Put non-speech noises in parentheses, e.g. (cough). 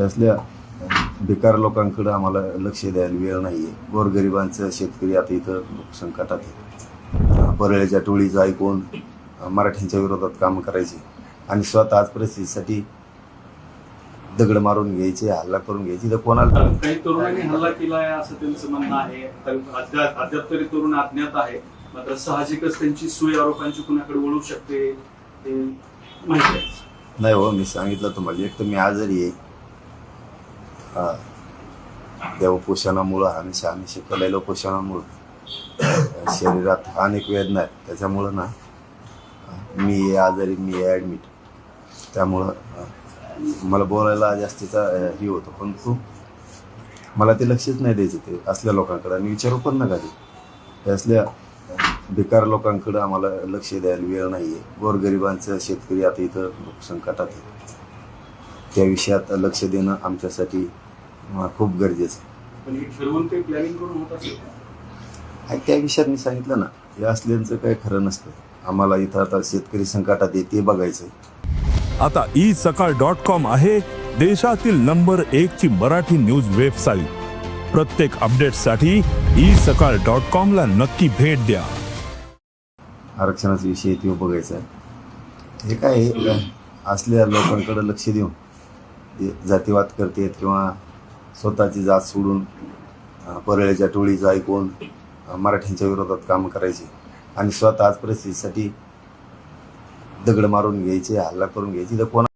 त्यातल्या बेकार लोकांकडं आम्हाला लक्ष द्यायला वेळ नाही आहे गोरगरिबांचं शेतकरी आता इथं संकटात आहे. परळ्याच्या टोळीचं ऐकून मराठ्यांच्या विरोधात कामं करायचे आणि स्वतः आज परिस्थितीसाठी दगड मारून घ्यायचे हल्ला करून घ्यायचे. तर कोणाला काही तरुणांनी हल्ला केलाय असं त्यांचं म्हणणं आहे. अद्याप तरी तरुण अज्ञात आहे. मात्र साहजिकच त्यांची सोय आरोपांची कुणाकडे वळू शकते ते माहिती आहे. नाही हो मी सांगितलं तुम्हाला. एक तर मी आजारी आहे. देवपोषणामुळं हमेशा आम्ही शिकवलेलं पोषणामुळं. (coughs) शरीरात अनेक वेदना आहेत. त्याच्यामुळं ना मी आजारी मी ॲडमिट त्यामुळं मला बोलायला जास्तीचा हे होतं. पण तू मला ते लक्षच नाही द्यायचं ते असल्या लोकांकडे. आणि विचारू पण नका ते. असल्या बेकार लोकांकडं आम्हाला लक्ष द्यायला वेळ नाही आहे गोरगरिबांचं शेतकरी आता इथं संकटात आहे त्या विषयात लक्ष देणं आमच्यासाठी खूप गरजेचं आहे. पण हे ठरवून काही प्लॅनिंग करून होत असेल? आणि त्या विषयात मी सांगितलं ना हे असल्यांचं काही खरं नसतं. आम्हाला इथं आता शेतकरी संकटात आहे ते बघायचं आता ई सकाळ डॉट कॉम आहे देशातील नंबर एक ची मराठी न्यूज वेबसाईट. प्रत्येक अपडेटसाठी ई सकाळ डॉट कॉम ला नक्की भेट द्या. आरक्षणाचा विषय ते बघायचा आहे. हे काय आहे, असल्या लोकांकडे लक्ष देऊन जातीवाद करतेत किंवा स्वतःची जात सोडून अं, परळ्याच्या टोळीचं ऐकून मराठ्यांच्या विरोधात काम करायचे आणि स्वतः आज परिस्थितीसाठी दगड मारून घ्यायचे हल्ला करून घ्यायचे तर कोणा